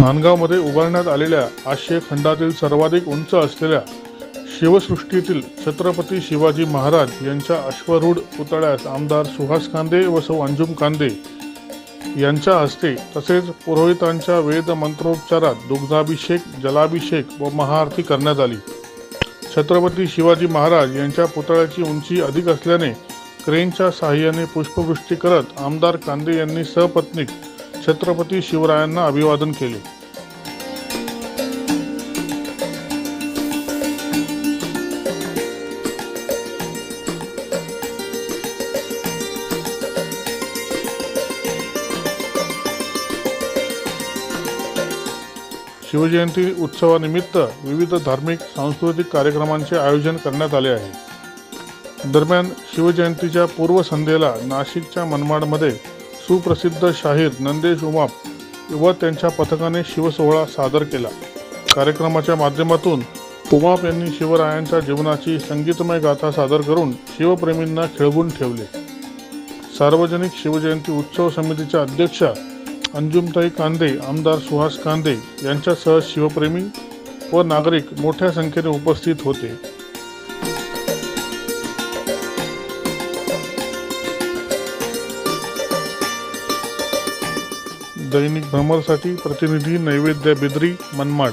नांदगावमध्ये उभारण्यात आलेल्या आशिया खंडातील सर्वाधिक उंच असलेल्या शिवसृष्टीतील छत्रपती शिवाजी महाराज यांच्या अश्वरूढ पुतळ्यास आमदार सुहास कांदे व सौ अंजुम कांदे यांच्या हस्ते तसेच पुरोहितांच्या वेद मंत्रोपचारात दुग्धाभिषेक जलाभिषेक व महाआरती करण्यात आली. छत्रपती शिवाजी महाराज यांच्या पुतळ्याची उंची अधिक असल्याने क्रेनच्या सहाय्याने पुष्पवृष्टी करत आमदार कांदे यांनी सहपत्नीक छत्रपती शिवरायांना अभिवादन केले. शिवजयंती उत्सवानिमित्त विविध धार्मिक सांस्कृतिक कार्यक्रमांचे आयोजन करण्यात आले आहे. दरम्यान शिवजयंतीच्या पूर्वसंध्येला नाशिकच्या मनमाडमध्ये सुप्रसिद्ध शाहीर नंदेश उमाप व त्यांच्या पथकाने शिवसोहळा सादर केला. कार्यक्रमाच्या माध्यमातून उमाप यांनी शिवरायांच्या जीवनाची संगीतमय गाथा सादर करून शिवप्रेमींना खिळवून ठेवले. सार्वजनिक शिवजयंती उत्सव समितीच्या अध्यक्षा अंजुमताई कांदे आमदार सुहास कांदे यांच्यासह शिवप्रेमी व नागरिक मोठ्या संख्येने उपस्थित होते. दैनिक भ्रमरसाठी प्रतिनिधी नैवेद्य बिद्री मनमाड.